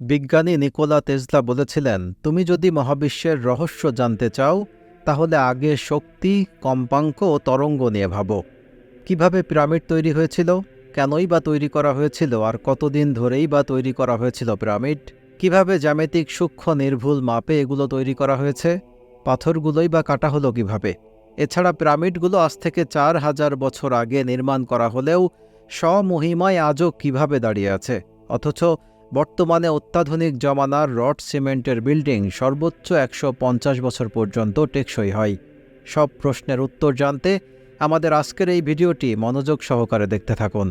বিজ্ঞানী নিকোলা তেজলা বলেছিলেন, তুমি যদি মহাবিশ্বের রহস্য জানতে চাও, তাহলে আগে শক্তি, কম্পাঙ্ক ও তরঙ্গ নিয়ে ভাবো। কীভাবে পিরামিড তৈরি হয়েছিল? কেনই বা তৈরি করা হয়েছিল? আর কতদিন ধরেই বা তৈরি করা হয়েছিল পিরামিড? কীভাবে জ্যামিতিক সূক্ষ্ম নির্ভুল মাপে এগুলো তৈরি করা হয়েছে? পাথরগুলোই বা কাটা হলো কীভাবে? এছাড়া পিরামিডগুলো আজ থেকে চার হাজার বছর আগে নির্মাণ করা হলেও স্বমহিমায় আজও কীভাবে দাঁড়িয়ে আছে? অথচ বর্তমানে অত্যাধুনিক জমানার রড সিমেন্টের বিল্ডিং সর্বোচ্চ একশো পঞ্চাশ বছর পর্যন্ত টেকসই হয়। সব প্রশ্নের উত্তর জানতে আমাদের আজকের এই ভিডিওটি মনোযোগ সহকারে দেখতে থাকুন।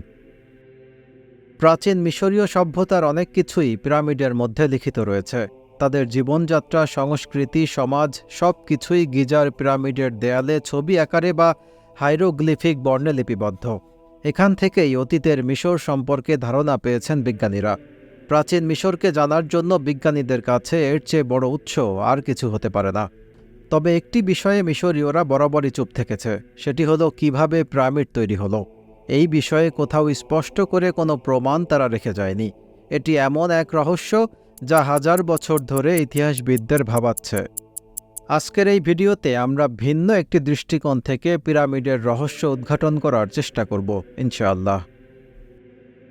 প্রাচীন মিশরীয় সভ্যতার অনেক কিছুই পিরামিডের মধ্যে লিখিত রয়েছে। তাদের জীবনযাত্রা, সংস্কৃতি, সমাজ সব কিছুই গিজার পিরামিডের দেয়ালে ছবি আকারে বা হাইরোগ্লিফিক বর্ণে লিপিবদ্ধ। এখান থেকেই অতীতের মিশর সম্পর্কে ধারণা পেয়েছেন বিজ্ঞানীরা। প্রাচীন মিশরকে জানার জন্য বিজ্ঞানীদের কাছে এর চেয়ে বড় উৎস আর কিছু হতে পারে না। তবে একটি বিষয়ে মিশরীয়রা বরাবরই চুপ থেকেছে, সেটি হলো কীভাবে পিরামিড তৈরি হলো। এই বিষয়ে কোথাও স্পষ্ট করে কোনো প্রমাণ তারা রেখে যায়নি। এটি এমন এক রহস্য যা হাজার বছর ধরে ইতিহাসবিদদের ভাবাচ্ছে। আজকের এই ভিডিওতে আমরা ভিন্ন একটি দৃষ্টিকোণ থেকে পিরামিডের রহস্য উদ্ঘাটন করার চেষ্টা করব, ইনশাআল্লাহ।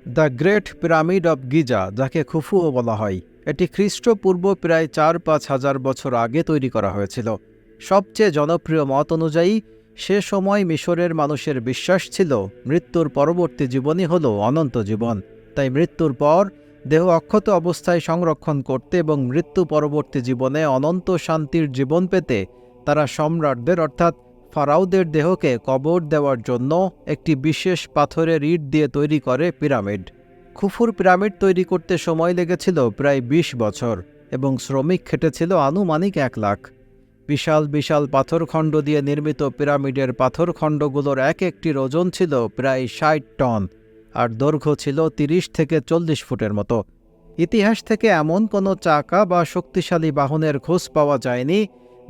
The great pyramid of Giza, যাকে খুফুও বলা হয়। এটি খ্রিস্টপূর্ব প্রায় চার পাঁচ হাজার বছর আগে তৈরি করা হয়েছিল। সবচেয়ে জনপ্রিয় মত অনুযায়ী, সে সময় মিশরের মানুষের বিশ্বাস ছিল, মৃত্যুর পরবর্তী জীবনই হল অনন্ত জীবন। তাই মৃত্যুর পর, দেহ অক্ষত অবস্থায় সংরক্ষণ করতে এবং মৃত্যু পরবর্তী জীবনে অনন্ত শান্তির জীবন পেতে তারা সম্রাটদের, অর্থাৎ ফারাউদের দেহকে কবর দেওয়ার জন্য একটি বিশেষ পাথরের ইট দিয়ে তৈরি করে পিরামিড। খুফুর পিরামিড তৈরি করতে সময় লেগেছিল প্রায় ২০ বছর এবং শ্রমিক খেটেছিল আনুমানিক এক লাখ। বিশাল বিশাল পাথরখণ্ড দিয়ে নির্মিত পিরামিডের পাথরখণ্ডগুলোর এক একটির ওজন ছিল প্রায় ষাট টন আর দৈর্ঘ্য ছিল ৩০ থেকে চল্লিশ ফুটের মতো। ইতিহাস থেকে এমন কোনো চাকা বা শক্তিশালী বাহনের খোঁজ পাওয়া যায়নি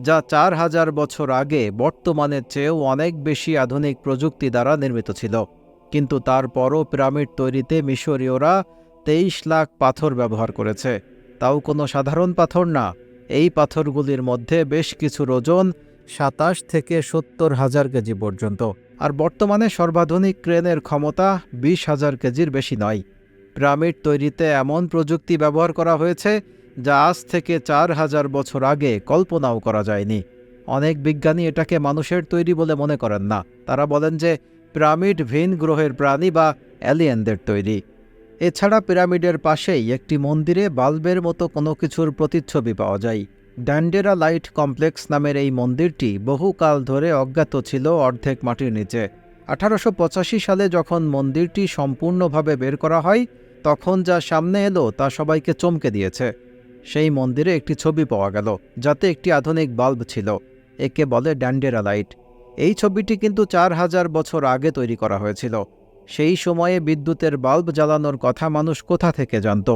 যা চার হাজার বছর আগে বর্তমানের চেয়েও অনেক বেশি আধুনিক প্রযুক্তি দ্বারা নির্মিত ছিল। কিন্তু তারপরও পিরামিড তৈরিতে মিশরীয়রা তেইশ লাখ পাথর ব্যবহার করেছে। তাও কোনো সাধারণ পাথর না। এই পাথরগুলির মধ্যে বেশ কিছুর ওজন সাতাশ থেকে সত্তর হাজার কেজি পর্যন্ত। আর বর্তমানে সর্বাধুনিক ক্রেনের ক্ষমতা বিশ হাজার কেজির বেশি নয়। পিরামিড তৈরিতে এমন প্রযুক্তি ব্যবহার করা হয়েছে যা আজ থেকে চার হাজার বছর আগে কল্পনাও করা যায়নি। অনেক বিজ্ঞানী এটাকে মানুষের তৈরি বলে মনে করেন না। তারা বলেন যে, পিরামিড ভিন গ্রহের প্রাণী বা অ্যালিয়েনদের তৈরি। এছাড়া পিরামিডের পাশেই একটি মন্দিরে বাল্বের মতো কোনো কিছুর প্রতিচ্ছবি পাওয়া যায়। ড্যান্ডেরা লাইট কমপ্লেক্স নামের এই মন্দিরটি বহুকাল ধরে অজ্ঞাত ছিল অর্ধেক মাটির নিচে। আঠারোশো পঁচাশি সালে যখন মন্দিরটি সম্পূর্ণভাবে বের করা হয়, তখন যা সামনে এলো তা সবাইকে চমকে দিয়েছে। সেই মন্দিরে একটি ছবি পাওয়া গেল, যাতে একটি আধুনিক বাল্ব ছিল, একে বলে ড্যান্ডেরা লাইট এই ছবিটি কিন্তু চার হাজার বছর আগে তৈরি করা হয়েছিল। সেই সময়ে বিদ্যুতের বাল্ব জ্বালানোর কথা মানুষ কোথা থেকে জানত?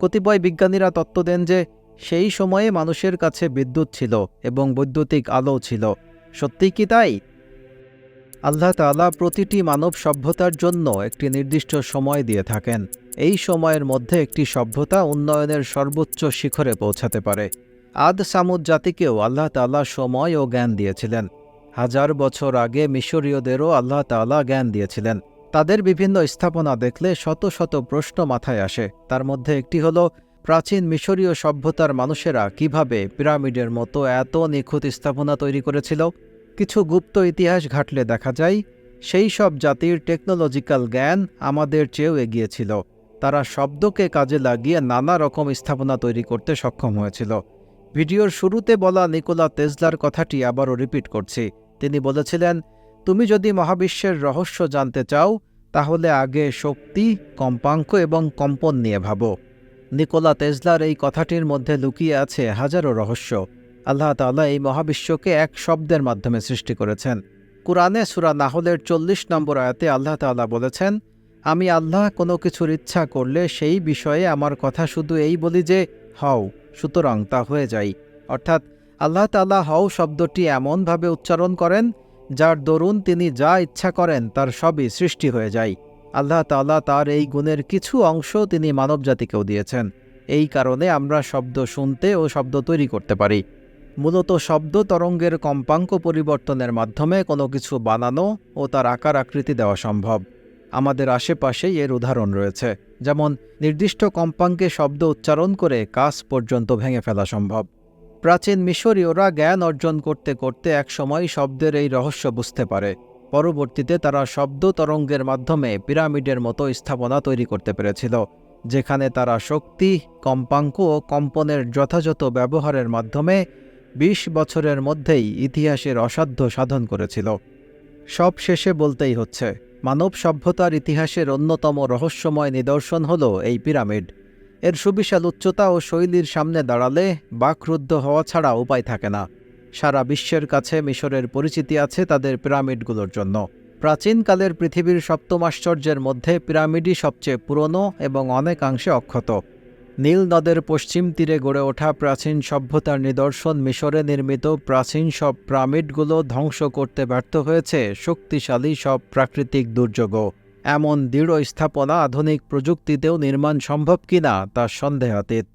কতিপয় বিজ্ঞানীরা তত্ত্ব দেন যে, সেই সময়ে মানুষের কাছে বিদ্যুৎ ছিল এবং বৈদ্যুতিক আলো ছিল। সত্যিই কি তাই? আল্লাহ তাআলা প্রতিটি মানব সভ্যতার জন্য একটি নির্দিষ্ট সময় দিয়ে থাকেন। এই সময়ের মধ্যে একটি সভ্যতা উন্নয়নের সর্বোচ্চ শিখরে পৌঁছাতে পারে। আদ সামুদ জাতিকেও আল্লাহ তাআলা সময় ও জ্ঞান দিয়েছিলেন। হাজার বছর আগে মিশরীয়দেরও আল্লাহ তাআলা জ্ঞান দিয়েছিলেন। তাদের বিভিন্ন স্থাপনা দেখলে শত শত প্রশ্ন মাথায় আসে। তার মধ্যে একটি হলো, প্রাচীন মিশরীয় সভ্যতার মানুষেরা কীভাবে পিরামিডের মতো এত নিখুঁত স্থাপনা তৈরি করেছিল? কিছু গুপ্ত ইতিহাস ঘাটলে দেখা যায়, সেই সব জাতির টেকনোলজিক্যাল জ্ঞান আমাদের চেয়েও এগিয়েছিল। তারা শব্দকে কাজে লাগিয়ে নানা রকম স্থাপনা তৈরি করতে সক্ষম হয়েছিল। ভিডিওর শুরুতে বলা নিকোলা তেজলার কথাটি আবারও রিপিট করছি। তিনি বলেছিলেন, তুমি যদি মহাবিশ্বের রহস্য জানতে চাও, তাহলে আগে শক্তি, কম্পাঙ্ক এবং কম্পন নিয়ে ভাবো। নিকোলা তেজলার এই কথাটির মধ্যে লুকিয়ে আছে হাজারো রহস্য। আল্লাহ তাআলা এই মহাবিশ্বকে এক শব্দের মাধ্যমে সৃষ্টি করেছেন। কুরআনে সুরা নাহলের চল্লিশ নম্বর আয়াতে আল্লাহ তাআলা বলেছেন, আমি আল্লাহ কোনো কিছুর ইচ্ছা করলে সেই বিষয়ে আমার কথা শুধু এই বলি যে, হও, সুতরাং তা হয়ে যাই অর্থাৎ আল্লাহ তাআলা হও শব্দটি এমনভাবে উচ্চারণ করেন, যার দরুন তিনি যা ইচ্ছা করেন তার সবই সৃষ্টি হয়ে যায়। আল্লাহ তাআলা তার এই গুণের কিছু অংশ তিনি মানবজাতিকেও দিয়েছেন। এই কারণে আমরা শব্দ শুনতে ও শব্দ তৈরি করতে পারি। মূলত শব্দ তরঙ্গের কম্পাঙ্ক পরিবর্তনের মাধ্যমে কোনো কিছু বানানো ও তার আকার আকৃতি দেওয়া সম্ভব। আমাদের আশেপাশেই এর উদাহরণ রয়েছে, যেমন নির্দিষ্ট কম্পাঙ্কে শব্দ উচ্চারণ করে কাজ পর্যন্ত ভেঙে ফেলা সম্ভব। প্রাচীন মিশরীয়রা জ্ঞান অর্জন করতে করতে একসময় শব্দের এই রহস্য বুঝতে পারে। পরবর্তীতে তারা শব্দ তরঙ্গের মাধ্যমে পিরামিডের মতো স্থাপনা তৈরি করতে পেরেছিল, যেখানে তারা শক্তি, কম্পাঙ্ক ও কম্পনের যথাযথ ব্যবহারের মাধ্যমে বিশ বছরের মধ্যেই ইতিহাসের অসাধ্য সাধন করেছিল। সব শেষে বলতেই হচ্ছে, মানব সভ্যতার ইতিহাসের অন্যতম রহস্যময় নিদর্শন হল এই পিরামিড। এর সুবিশাল উচ্চতা ও শৈলীর সামনে দাঁড়ালে বাকরুদ্ধ হওয়া ছাড়া উপায় থাকে না। সারা বিশ্বের কাছে মিশরের পরিচিতি আছে তাদের পিরামিডগুলোর জন্য। প্রাচীনকালের পৃথিবীর সপ্তম আশ্চর্যের মধ্যে পিরামিডই সবচেয়ে পুরনো এবং অনেকাংশে অক্ষত। নীল নদের পশ্চিম তীরে গড়ে ওঠা প্রাচীন সভ্যতার নিদর্শন মিশরে নির্মিত প্রাচীন সব প্রামিডগুলো ধ্বংস করতে ব্যর্থ হয়েছে শক্তিশালী সব প্রাকৃতিক দুর্যোগও। এমন দৃঢ় স্থাপনা আধুনিক প্রযুক্তিতেও নির্মাণ সম্ভব কিনা তা সন্দেহাতীত।